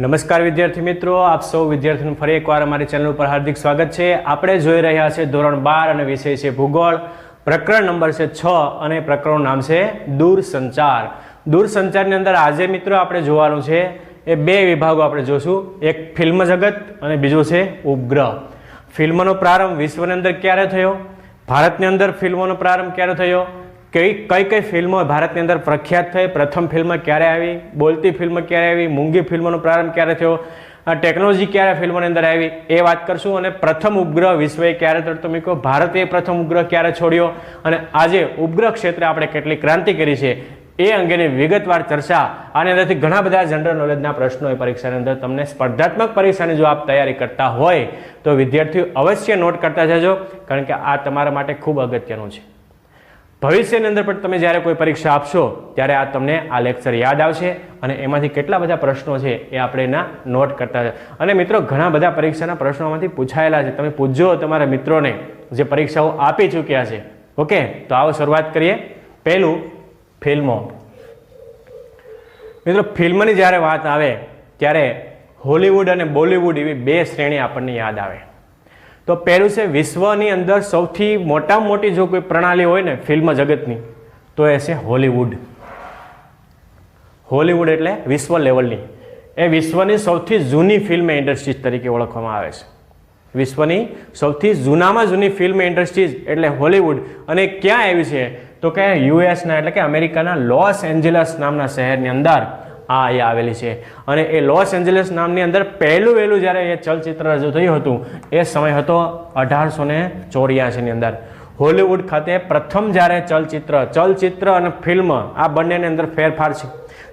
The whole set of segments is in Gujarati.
નમસ્કાર વિદ્યાર્થી મિત્રો, આપ સૌ વિદ્યાર્થીનું ફરી એકવાર અમારી ચેનલ ઉપર હાર્દિક સ્વાગત છે. આપણે જોઈ રહ્યા છે ધોરણ બાર અને વિષય છે ભૂગોળ. પ્રકરણ નંબર છે છ અને પ્રકરણનું નામ છે દૂરસંચાર. દૂરસંચારની અંદર આજે મિત્રો આપણે જોવાનું છે એ બે વિભાગો આપણે જોશું. એક ફિલ્મ જગત અને બીજું છે ઉપગ્રહ. ફિલ્મનો પ્રારંભ વિશ્વની અંદર ક્યારે થયો? ભારતની અંદર ફિલ્મોનો પ્રારંભ ક્યારે થયો? કઈ કઈ કઈ ફિલ્મો ભારતની અંદર પ્રખ્યાત થઈ? પ્રથમ ફિલ્મ ક્યારે આવી? બોલતી ફિલ્મ ક્યારે આવી? મૂંગી ફિલ્મનો પ્રારંભ ક્યારે થયો? ટેકનોલોજી ક્યારે ફિલ્મોની અંદર આવી? એ વાત કરશું અને પ્રથમ ઉપગ્રહ વિશ્વએ ક્યારે તરતો મૂક્યો ભારતે પ્રથમ ઉપગ્રહ ક્યારે છોડ્યો? અને આજે ઉપગ્રહ ક્ષેત્રે આપણે કેટલી ક્રાંતિ કરી છે? એ અંગેની વિગતવાર ચર્ચા. આની અંદરથી ઘણા બધા જનરલ નોલેજના પ્રશ્નો એ પરીક્ષાની અંદર તમને સ્પર્ધાત્મક પરીક્ષાની જો આપ તૈયારી કરતા હોય, તો વિદ્યાર્થીઓ અવશ્ય નોટ કરતા જજો, કારણ કે આ તમારા માટે ખૂબ અગત્યનું છે. ભવિષ્યની અંદર પણ તમે જ્યારે કોઈ પરીક્ષા આપશો, ત્યારે આ તમને આ લેક્ચર યાદ આવશે અને એમાંથી કેટલા બધા પ્રશ્નો છે એ આપણે એના નોટ કરતા છે. અને મિત્રો, ઘણા બધા પરીક્ષાના પ્રશ્નોમાંથી પૂછાયેલા છે. તમે પૂછજો તમારા મિત્રોને જે પરીક્ષાઓ આપી ચૂક્યા છે. ઓકે? તો આવો શરૂઆત કરીએ. પહેલું ફિલ્મો મિત્રો ફિલ્મની જ્યારે વાત આવે, ત્યારે હોલિવૂડ અને બોલિવૂડ એવી બે શ્રેણી આપણને યાદ આવે. તો પહેલું છે વિશ્વની અંદર સૌથી મોટામાં મોટી જો કોઈ પ્રણાલી હોય ને ફિલ્મ જગતની, તો એ છે હોલિવૂડ. હોલિવૂડ એટલે વિશ્વ લેવલની. એ વિશ્વની સૌથી જૂની ફિલ્મ ઇન્ડસ્ટ્રીઝ તરીકે ઓળખવામાં આવે છે. વિશ્વની સૌથી જૂનામાં જૂની ફિલ્મ ઇન્ડસ્ટ્રીઝ એટલે હોલિવૂડ. અને ક્યાં આવી છે? તો કે યુએસના, એટલે કે અમેરિકાના લોસ એન્જલસ નામના શહેરની અંદર આ એ આવેલી છે. અને એ લોસ એન્જલસ નામની અંદર પહેલું વહેલું જ્યારે એ ચલચિત્ર રજૂ થયું હતું, એ સમય હતો અઢારસો ને ચોર્યાસીની અંદર. હોલિવૂડ ખાતે પ્રથમ જ્યારે ચલચિત્ર ચલચિત્ર અને ફિલ્મ આ બંનેની અંદર ફેરફાર છે.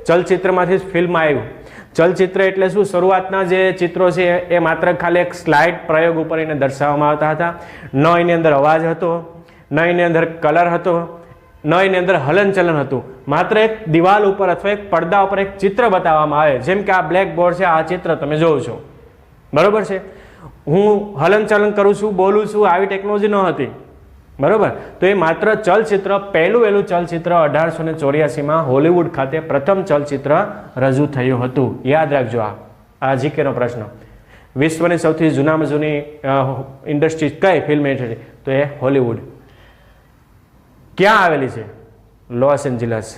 ચલચિત્રમાંથી જ ફિલ્મ આવ્યું. ચલચિત્ર એટલે શું? શરૂઆતના જે ચિત્રો છે એ માત્ર ખાલી એક સ્લાઇડ પ્રયોગ ઉપર એને દર્શાવવામાં આવતા હતા. ન એની અંદર અવાજ હતો, ન એની અંદર કલર હતો ન એની અંદર હલનચલન હતું. માત્ર એક દિવાલ ઉપર અથવા એક પડદા ઉપર એક ચિત્ર બતાવવામાં આવે. જેમ કે આ બ્લેક બોર્ડ છે, આ ચિત્ર તમે જોવો છો. બરાબર છે? હું હલનચલન કરું છું, બોલું છું, આવી ટેકનોલોજી ન હતી. બરાબર? તો એ માત્ર ચલચિત્ર, પહેલું વહેલું ચલચિત્ર અઢારસો ને ચોર્યાસીમાં હોલિવૂડ ખાતે પ્રથમ ચલચિત્ર રજૂ થયું હતું. યાદ રાખજો આ. આ જીકેનો પ્રશ્ન. વિશ્વની સૌથી જૂનામાં જૂની ઇન્ડસ્ટ્રી કઈ ફિલ્મ ઇન્ડસ્ટ્રી તો એ હોલિવૂડ. ક્યાં આવેલી છે? Los Angeles.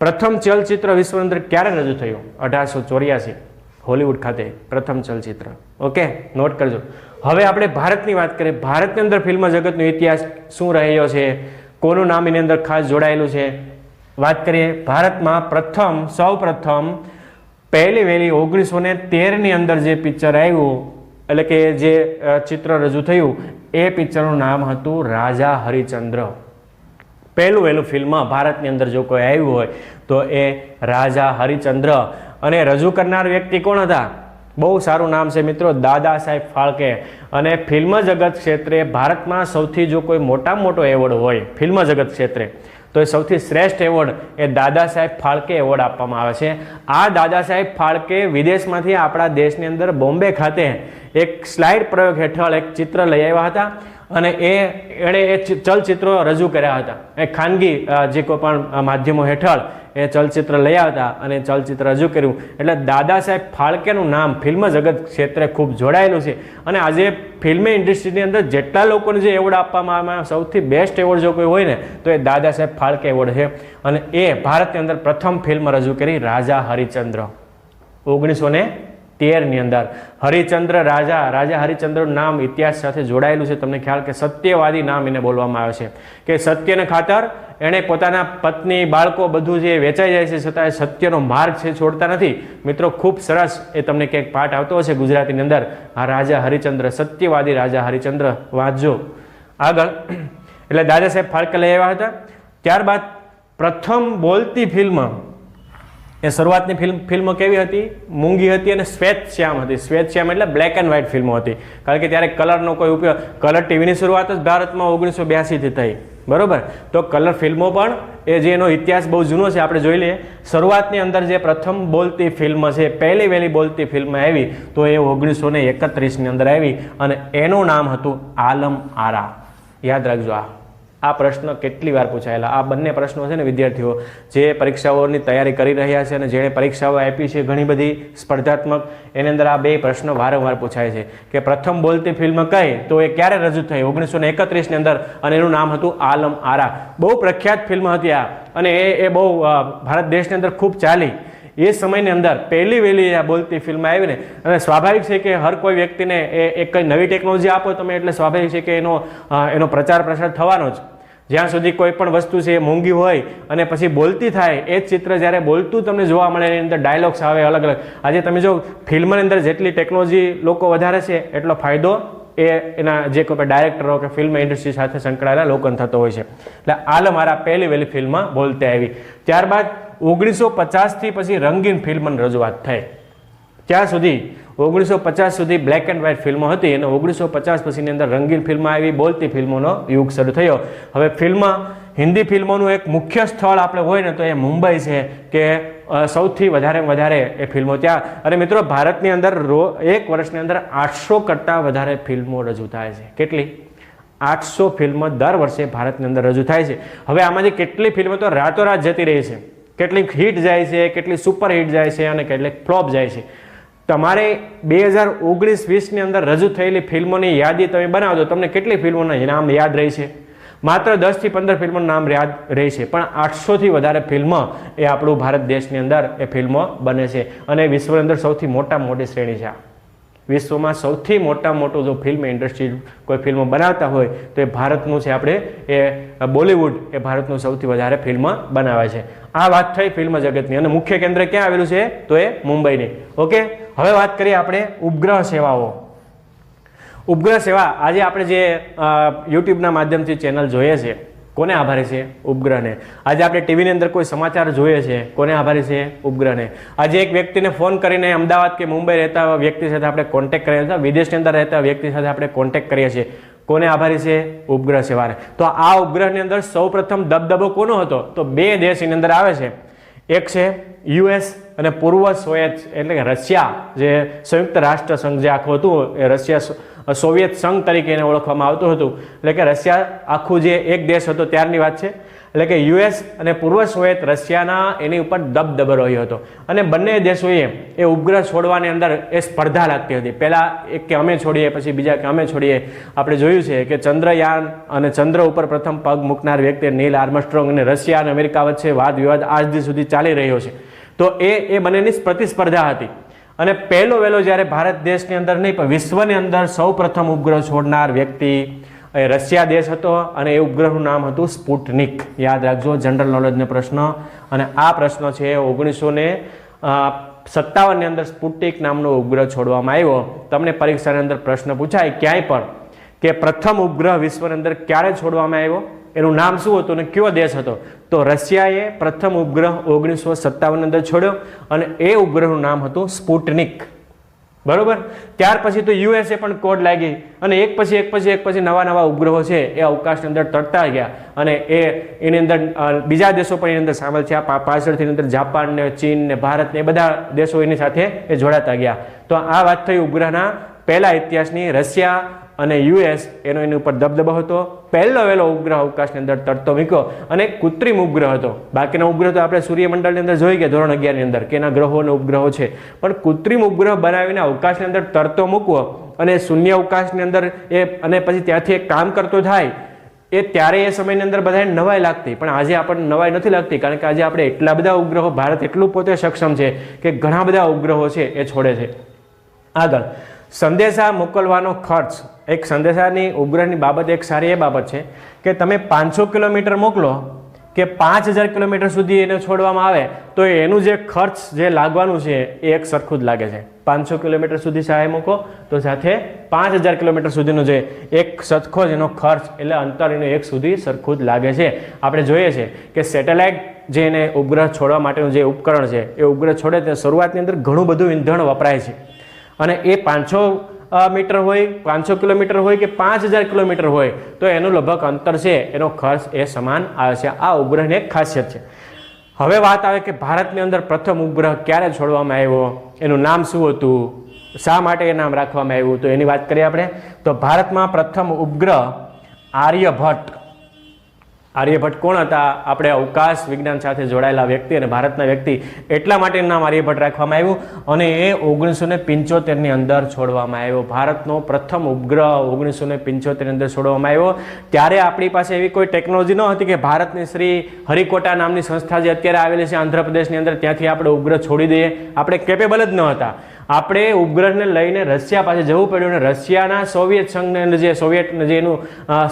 પ્રથમ ચલચિત્ર વિશ્વ અંદર ક્યારે રજૂ થયું? અઢારસો ચોર્યાસી, હોલિવૂડ ખાતે પ્રથમ ચલચિત્ર. ઓકે, નોટ કરજો. હવે આપણે ભારતની વાત કરીએ. ભારતની અંદર ફિલ્મ જગતનો ઇતિહાસ શું રહ્યો છે? કોનું નામ એની અંદર ખાસ જોડાયેલું છે? વાત કરીએ ભારતમાં પ્રથમ સૌ પ્રથમ પહેલી વહેલી ઓગણીસો ને તેરની અંદર જે પિક્ચર આવ્યું, એટલે કે જે ચિત્ર રજૂ થયું, એ પિક્ચરનું નામ હતું રાજા હરિચંદ્ર. પહેલું વહેલું ફિલ્મ ભારતની અંદર જો કોઈ આવ્યું હોય, તો એ રાજા હરિચંદ્ર અને રજૂ કરનાર વ્યક્તિ કોણ હતા? બહુ સારું નામ છે મિત્રો, દાદા સાહેબ ફાળકે. અને ફિલ્મ જગત ક્ષેત્રે ભારતમાં સૌથી જો કોઈ મોટા મોટો એવોર્ડ હોય, ફિલ્મ જગત ક્ષેત્રે, તો એ સૌથી શ્રેષ્ઠ એવોર્ડ એ દાદા સાહેબ ફાળકે એવોર્ડ આપવામાં આવે છે. આ દાદા સાહેબ ફાળકે વિદેશમાંથી આપણા દેશની અંદર બોમ્બે ખાતે એક સ્લાઇડ પ્રયોગ હેઠળ એક ચિત્ર લઈ આવ્યા હતા. અને એ એણે એ ચલચિત્રો રજૂ કર્યા હતા. એ ખાનગી જે કોઈ પણ માધ્યમો હેઠળ એ ચલચિત્ર લઈ આવતા અને ચલચિત્ર રજૂ કર્યું. એટલે દાદા સાહેબ ફાળકેનું નામ ફિલ્મ જગત ક્ષેત્રે ખૂબ જોડાયેલું છે. અને આજે ફિલ્મ ઇન્ડસ્ટ્રીની અંદર જેટલા લોકોને જે એવોર્ડ આપવામાં આવે સૌથી બેસ્ટ એવોર્ડ જો કોઈ હોય ને, તો એ દાદા સાહેબ ફાળકે એવોર્ડ છે. અને એ ભારતની અંદર પ્રથમ ફિલ્મ રજૂ કરી રાજા હરિચંદ્ર. ઓગણીસો તેરની અંદર. હરિચંદ્ર રાજા રાજા હરિચંદ્રનું નામ ઇતિહાસ સાથે જોડાયેલું છે. તમને ખ્યાલ કે સત્યવાદી નામ એને બોલવામાં આવે છે. કે સત્યને ખાતર એણે પોતાના પત્ની, બાળકો બધું જે વેચાઈ જાય છે છતાં એ સત્યનો માર્ગ છે છોડતા નથી. મિત્રો, ખૂબ સરસ એ તમને ક્યાંક પાઠ આવતો હશે ગુજરાતીની અંદર. આ રાજા હરિચંદ્ર, સત્યવાદી રાજા હરિચંદ્ર, વાંચજો. આગળ. એટલે દાદા સાહેબ ફાળકે લઈ આવ્યા હતા. ત્યારબાદ પ્રથમ બોલતી ફિલ્મ એ શરૂઆતની ફિલ્મ ફિલ્મ કેવી હતી? મૂંગી હતી અને શ્વેત શ્યામ હતી. શ્વેત શ્યામ એટલે બ્લેક એન્ડ વ્હાઇટ ફિલ્મો હતી. કારણ કે ત્યારે કલરનો કોઈ ઉપયોગ કલર ટીવીની શરૂઆત જ ભારતમાં ઓગણીસો બ્યાસીથી થઈ. બરોબર? તો કલર ફિલ્મો પણ એ જે એનો ઇતિહાસ બહુ જૂનો છે, આપણે જોઈ લઈએ. શરૂઆતની અંદર જે પ્રથમ બોલતી ફિલ્મ છે, પહેલી વહેલી બોલતી ફિલ્મ આવી, તો એ ઓગણીસો ને એકત્રીસની અંદર આવી અને એનું નામ હતું આલમ આરા. યાદ રાખજો આ. આ પ્રશ્ન કેટલી વાર પૂછાયેલા? આ બંને પ્રશ્નો છે ને વિદ્યાર્થીઓ, જે પરીક્ષાઓની તૈયારી કરી રહ્યા છે અને જેણે પરીક્ષાઓ આપી છે ઘણી બધી સ્પર્ધાત્મક, એની અંદર આ બે પ્રશ્નો વારંવાર પૂછાય છે કે પ્રથમ બોલતી ફિલ્મ કઈ? તો એ ક્યારે રજૂ થઈ? ઓગણીસો ને એકત્રીસની અંદર અને એનું નામ હતું આલમ આરા. બહુ પ્રખ્યાત ફિલ્મ હતી આ અને એ એ બહુ ભારત દેશની અંદર ખૂબ ચાલી. એ સમયની અંદર પહેલી વહેલી આ બોલતી ફિલ્મ આવીને, અને સ્વાભાવિક છે કે હર કોઈ વ્યક્તિને એ એક કંઈ નવી ટેકનોલોજી આપો તમે, એટલે સ્વાભાવિક છે કે એનો એનો પ્રચાર પ્રસાર થવાનો જ. જ્યાં સુધી કોઈ પણ વસ્તુ છે એ મોંઘી હોય અને પછી બોલતી થાય, એ જ ચિત્ર જ્યારે બોલતું તમને જોવા મળે, એની અંદર ડાયલોગ્સ આવે અલગ અલગ. આજે તમે જો ફિલ્મની અંદર જેટલી ટેકનોલોજી લોકો વધારે છે, એટલો ફાયદો એ એના જે કોઈ ડાયરેક્ટરો કે ફિલ્મ ઇન્ડસ્ટ્રી સાથે સંકળાયેલા લોકોને થતો હોય છે. એટલે આલ મારા પહેલી વહેલી ફિલ્મમાં બોલતે આવી. ત્યારબાદ ઓગણીસો પચાસથી પછી રંગીન ફિલ્મની રજૂઆત થઈ. ત્યાં સુધી ઓગણીસો પચાસ સુધી બ્લેક એન્ડ વ્હાઇટ ફિલ્મો હતી અને ઓગણીસો પચાસ પછીની અંદર રંગીન ફિલ્મ આવી, બોલતી ફિલ્મોનો યુગ શરૂ થયો. હવે ફિલ્મ હિન્દી ફિલ્મોનું એક મુખ્ય સ્થળ આપણે હોય ને તો એ મુંબઈ છે, કે સૌથી વધારે વધારે એ ફિલ્મો ત્યાં. અને મિત્રો, ભારતની અંદર રો, એક વર્ષની અંદર આઠસો કરતાં વધારે ફિલ્મો રજૂ થાય છે. કેટલી? આઠસો ફિલ્મો દર વર્ષે ભારતની અંદર રજૂ થાય છે. હવે આમાંથી કેટલી ફિલ્મો તો રાતોરાત જતી રહી છે. કેટલીક હિટ જાય છે, કેટલી સુપર હિટ જાય છે અને કેટલીક ફ્લોપ જાય છે. તમારે બે હજાર ઓગણીસ વીસની અંદર રજૂ થયેલી ફિલ્મોની યાદી તમે બનાવો તમને કેટલી ફિલ્મોના નામ યાદ રહી છે? માત્ર દસથી પંદર ફિલ્મોનું નામ યાદ રહી છે, પણ આઠસોથી વધારે ફિલ્મ એ આપણું ભારત દેશની અંદર એ ફિલ્મો બને છે અને વિશ્વની અંદર સૌથી મોટા મોટી શ્રેણી છે આ. વિશ્વમાં સૌથી મોટા મોટું જો ફિલ્મ ઇન્ડસ્ટ્રી કોઈ ફિલ્મ બનાવતા હોય, તો એ ભારતનું છે આપણે, એ બોલિવૂડ એ ભારતનું સૌથી વધારે ફિલ્મ બનાવે છે. આ વાત થઈ ફિલ્મ જગતની. અને મુખ્ય કેન્દ્ર ક્યાં આવેલું છે? તો એ મુંબઈની. ઓકે? હવે વાત કરીએ આપણે ઉપગ્રહ સેવાઓ. ઉપગ્રહ સેવા. આજે આપણે જે યુટ્યુબના માધ્યમથી ચેનલ જોઈએ છે. કોને આભારી છે? ઉપગ્રહને. આજે આપણે ટીવીની અંદર કોઈ સમાચાર જોઈએ છે. કોને આભારી છે? ઉપગ્રહને. આજે એક વ્યક્તિને ફોન કરીને અમદાવાદ કે મુંબઈ રહેતા વ્યક્તિ સાથે આપણે કોન્ટેક્ટ કરીએ છીએ. વિદેશની અંદર રહેતા વ્યક્તિ સાથે આપણે કોન્ટેક્ટ કરીએ છીએ. કોને આભારી છે? ઉપગ્રહ સેવાને. તો આ ઉપગ્રહની અંદર સૌપ્રથમ દબદબો કોનો હતો? તો બે દેશ એની અંદર આવે છે. એક છે યુએસ અને પૂર્વ સોવિયત, એટલે કે રશિયા. જે સંયુક્ત રાષ્ટ્ર સંઘ જે આખું હતું, એ રશિયા સોવિયત સંઘ તરીકે એને ઓળખવામાં આવતું હતું. એટલે કે રશિયા આખું જે એક દેશ હતો ત્યારની વાત છે. એટલે કે યુએસ અને પૂર્વ સોવિયત રશિયાના એની ઉપર દબદબો રહ્યો હતો. અને બંને દેશોએ એ ઉપગ્રહ છોડવાની અંદર એ સ્પર્ધા લાગતી હતી. પહેલાં એક કે અમે છોડીએ, પછી બીજા કે અમે છોડીએ. આપણે જોયું છે કે ચંદ્રયાન અને ચંદ્ર ઉપર પ્રથમ પગ મૂકનાર વ્યક્તિ નીલ આર્મસ્ટ્રોંગ અને રશિયા અને અમેરિકા વચ્ચે વાદ વિવાદ આજ સુધી ચાલી રહ્યો છે. તો એ એ બંનેની પ્રતિસ્પર્ધા હતી. અને પહેલો વહેલો જ્યારે ભારત દેશની અંદર નહીં, પણ વિશ્વની અંદર સૌ પ્રથમ ઉપગ્રહ છોડનાર વ્યક્તિ એ રશિયા દેશ હતો અને એ ઉપગ્રહનું નામ હતું સ્પુટનિક. યાદ રાખજો જનરલ નોલેજનો પ્રશ્ન. અને આ પ્રશ્ન છે, ઓગણીસો ને સત્તાવનની અંદર સ્પુટનિક નામનો ઉપગ્રહ છોડવામાં આવ્યો. તમને પરીક્ષાની અંદર પ્રશ્ન પૂછાય ક્યાંય પણ કે પ્રથમ ઉપગ્રહ વિશ્વની અંદર ક્યારે છોડવામાં આવ્યો? એનું નામ શું હતું અને કયો દેશ હતો? તો રશિયાએ પ્રથમ ઉપગ્રહ ઓગણીસો સત્તાવન અંદર છોડ્યો અને એ ઉપગ્રહનું નામ હતું સ્પુટનિક. બરોબર? ત્યાર પછી તો યુએસએ પણ કોડ લાગી અને એક પછી એક પછી એક પછી નવા નવા ઉપગ્રહો છે એ અવકાશની અંદર તરતા ગયા અને એ એની અંદર બીજા દેશો પણ એની અંદર સામેલ આ પાછળથી અંદર જાપાન ને ચીન ને ભારત ને એ બધા દેશો એની સાથે એ જોડાતા ગયા. તો આ વાત થઈ ઉપગ્રહના પહેલા ઇતિહાસની. રશિયા અને યુએસ એનો એની ઉપર દબદબો હતો. પહેલો વહેલો ઉપગ્રહ અવકાશની અંદર તરતો મૂક્યો અને કૃત્રિમ ઉપગ્રહ હતો. બાકીના ઉપગ્રહ તો આપણે સૂર્યમંડળની અંદર જોઈ ગયા, ધોરણ અગિયારની અંદર, કે એના ગ્રહો અને ઉપગ્રહો છે. પણ કૃત્રિમ ઉપગ્રહ બનાવીને અવકાશની અંદર તરતો મૂકવો અને શૂન્ય અવકાશની અંદર એ અને પછી ત્યાંથી એક કામ કરતો થાય, એ ત્યારે એ સમયની અંદર બધાને નવાઈ લાગતી. પણ આજે આપણને નવાઈ નથી લાગતી, કારણ કે આજે આપણે એટલા બધા ઉપગ્રહો, ભારત એટલું પોતે સક્ષમ છે કે ઘણા બધા ઉપગ્રહો છે એ છોડે છે. આગળ, સંદેશા મોકલવાનો ખર્ચ. એક સંદેશાની ઉપગ્રહની બાબત એક સારી એ બાબત છે કે તમે પાંચસો કિલોમીટર મોકલો કે પાંચ હજાર કિલોમીટર સુધી એને છોડવામાં આવે, તો એનું જે ખર્ચ, જે લાગવાનું છે, એ એક સરખું જ લાગે છે. પાંચસો કિલોમીટર સુધી સહાય મૂકો, તો સાથે પાંચ હજાર કિલોમીટર સુધીનો જે એક સરખો જ એનો ખર્ચ, એટલે અંતર એનો એક સુધી સરખું જ લાગે છે. આપણે જોઈએ છે કે સેટેલાઇટ જે એને ઉપગ્રહ છોડવા માટેનું જે ઉપકરણ છે, એ ઉપગ્રહ છોડે તે શરૂઆતની અંદર ઘણું બધું ઈંધણ વપરાય છે. અને એ પાંચસો મીટર હોય, પાંચસો કિલોમીટર હોય કે પાંચ હજાર કિલોમીટર હોય, તો એનું લગભગ અંતર છે, એનો ખર્ચ એ સમાન આવે છે. આ ઉપગ્રહની એક ખાસિયત છે. હવે વાત આવે કે ભારતની અંદર પ્રથમ ઉપગ્રહ ક્યારે છોડવામાં આવ્યો, એનું નામ શું હતું, શા માટે એ નામ રાખવામાં આવ્યું, તો એની વાત કરીએ આપણે. તો ભારતમાં પ્રથમ ઉપગ્રહ આર્યભટ્ટ આર્યભટ્ટ કોણ હતા? આપણે અવકાશ વિજ્ઞાન સાથે જોડાયેલા વ્યક્તિ અને ભારતના વ્યક્તિ એટલા માટે નામ આર્યભટ્ટ રાખવામાં આવ્યું અને એ ઓગણીસો ને પંચોતેરની અંદર છોડવામાં આવ્યો. ભારતનો પ્રથમ ઉપગ્રહ ઓગણીસો ને પંચોતેરની અંદર છોડવામાં આવ્યો. ત્યારે આપણી પાસે એવી કોઈ ટેકનોલોજી ન હતી કે ભારતની શ્રી હરિકોટા નામની સંસ્થા જે અત્યારે આવેલી છે આંધ્રપ્રદેશની અંદર, ત્યાંથી આપણે ઉપગ્રહ છોડી દઈએ. આપણે કેપેબલ જ ન હતા. આપણે ઉપગ્રહને લઈને રશિયા પાસે જવું પડ્યું અને રશિયાના સોવિયત સંઘને જે સોવિયત જે એનું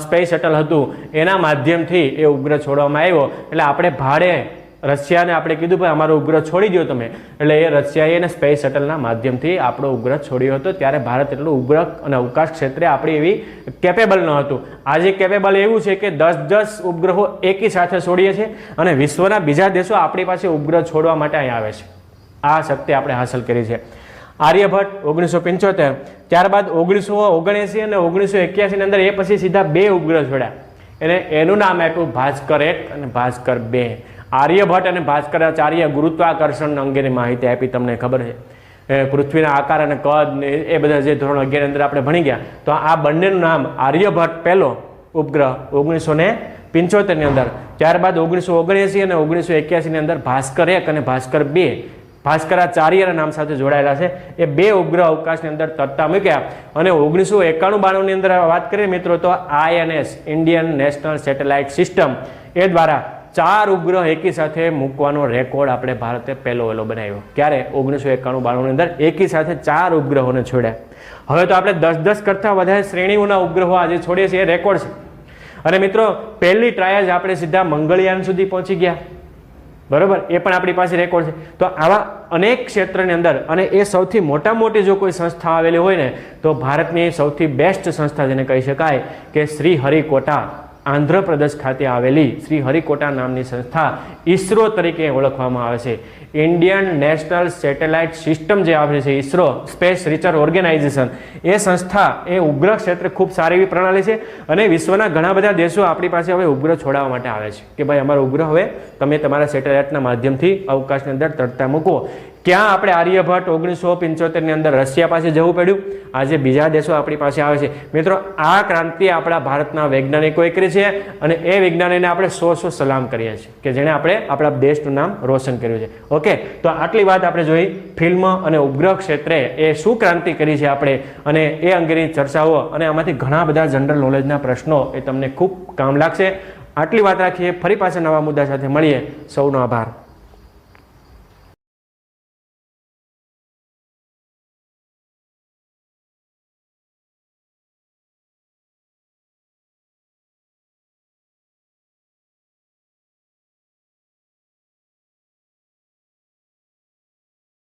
સ્પેસ શટલ હતું, એના માધ્યમથી એ ઉપગ્રહ છોડવામાં આવ્યો. એટલે આપણે ભાડે રશિયાને આપણે કીધું ભાઈ, અમારો ઉપગ્રહ છોડી દો તમે. એટલે એ રશિયાએ એને સ્પેસ શટલના માધ્યમથી આપણો ઉપગ્રહ છોડ્યો હતો. ત્યારે ભારત એટલું ઉપગ્રહ અને અવકાશ ક્ષેત્રે આપણી એવી કેપેબલ ન હતું. આજે કેપેબલ એવું છે કે દસ દસ ઉપગ્રહો એકી સાથે છોડીએ છીએ અને વિશ્વના બીજા દેશો આપણી પાસે ઉપગ્રહ છોડવા માટે અહીં આવે છે. આ શક્તિ આપણે હાંસલ કરી છે. આર્યભટ્ટ, ઓગણીસો પંચોતેર. ત્યારબાદ ઓગણીસો ઓગણએંસી અને ઓગણીસો એક્યાસીની અંદર એ પછી સીધા બે ઉપગ્રહ છોડ્યા એને એનું નામ આપ્યું ભાસ્કર એક અને ભાસ્કર બે. આર્યભટ્ટ અને ભાસ્કરાચાર્ય ગુરુત્વાકર્ષણ અંગેની માહિતી આપી તમને ખબર છે. પૃથ્વીના આકાર અને કદ ને એ બધા જે ધોરણ અગિયાર અંદર આપણે ભણી ગયા. તો આ બંનેનું નામ આર્યભટ્ટ પહેલો ઉપગ્રહ ઓગણીસો ને પંચોતેરની અંદર. ત્યારબાદ ઓગણીસો ઓગણએંસી અને ઓગણીસો એક્યાસીની અંદર ભાસ્કર એક અને ભાસ્કર બે. ભાસ્કરાચાર્યના નામ સાથે જોડાયેલા છે. એ બે ઉપગ્રહ અવકાશની અંદર તરતા મૂક્યા અને ઓગણીસો એકાણું બાણુંની અંદર વાત કરીએ મિત્રો તો INS, Indian national satellite system, એ દ્વારા ચાર ઉપગ્રહ એકી સાથે મૂકવાનો રેકોર્ડ આપણે ભારતે પહેલો વહેલો બનાવ્યો. ક્યારે? ઓગણીસો એકાણું બાણુંની અંદર એકી સાથે ચાર ઉપગ્રહોને છોડ્યા. હવે તો આપણે દસ દસ કરતાં વધારે શ્રેણીઓના ઉપગ્રહો આજે છોડીએ છીએ. એ રેકોર્ડ છે. અને મિત્રો, પહેલી ટ્રાયલ જ આપણે સીધા મંગળયાન સુધી પહોંચી ગયા. બરોબર? એ પણ આપણી પાસે રેકોર્ડ છે. તો આવા અનેક ક્ષેત્રની અંદર અને એ સૌથી મોટા મોટી જો કોઈ સંસ્થા આવેલી હોય ને, તો ભારતની સૌથી બેસ્ટ સંસ્થા જેને કહી શકાય કે શ્રી હરિકોટા આંધ્રપ્રદેશ ખાતે આવેલી શ્રી હરિકોટા નામની સંસ્થા ઈસરો તરીકે ઓળખવામાં આવે છે. ઇન્ડિયન નેશનલ સેટેલાઇટ સિસ્ટમ જે આવે છે ઈસરો સ્પેસ રિસર્ચ ઓર્ગેનાઇઝેશન, એ સંસ્થા, એ ઉપગ્રહ ક્ષેત્રે ખૂબ સારી એવી પ્રણાલી છે અને વિશ્વના ઘણા બધા દેશો આપણી પાસે હવે ઉપગ્રહ છોડાવવા માટે આવે છે કે ભાઈ અમારો ઉપગ્રહ હવે તમે તમારા સેટેલાઇટના માધ્યમથી અવકાશની અંદર તરતા મૂકો. ક્યાં આપણે આર્યભટ્ટ ઓગણીસો પંચોતેરની અંદર રશિયા પાસે જવું પડ્યું? આજે બીજા દેશો આપણી પાસે આવે છે. મિત્રો, આ ક્રાંતિ આપણા ભારતના વૈજ્ઞાનિકોએ કરી છે અને એ વૈજ્ઞાનિકને આપણે સો સો સલામ કરીએ છીએ કે જેણે આપણે આપણા દેશનું નામ રોશન કર્યું છે. ઓકે, તો આટલી વાત આપણે જોઈ. ફિલ્મ અને ઉપગ્રહ ક્ષેત્રે એ શું ક્રાંતિ કરી છે આપણે અને એ અંગેની ચર્ચાઓ અને આમાંથી ઘણા બધા જનરલ નોલેજના પ્રશ્નો એ તમને ખૂબ કામ લાગશે. આટલી વાત રાખીએ. ફરી પાછા નવા મુદ્દા સાથે મળીએ. સૌનો આભાર.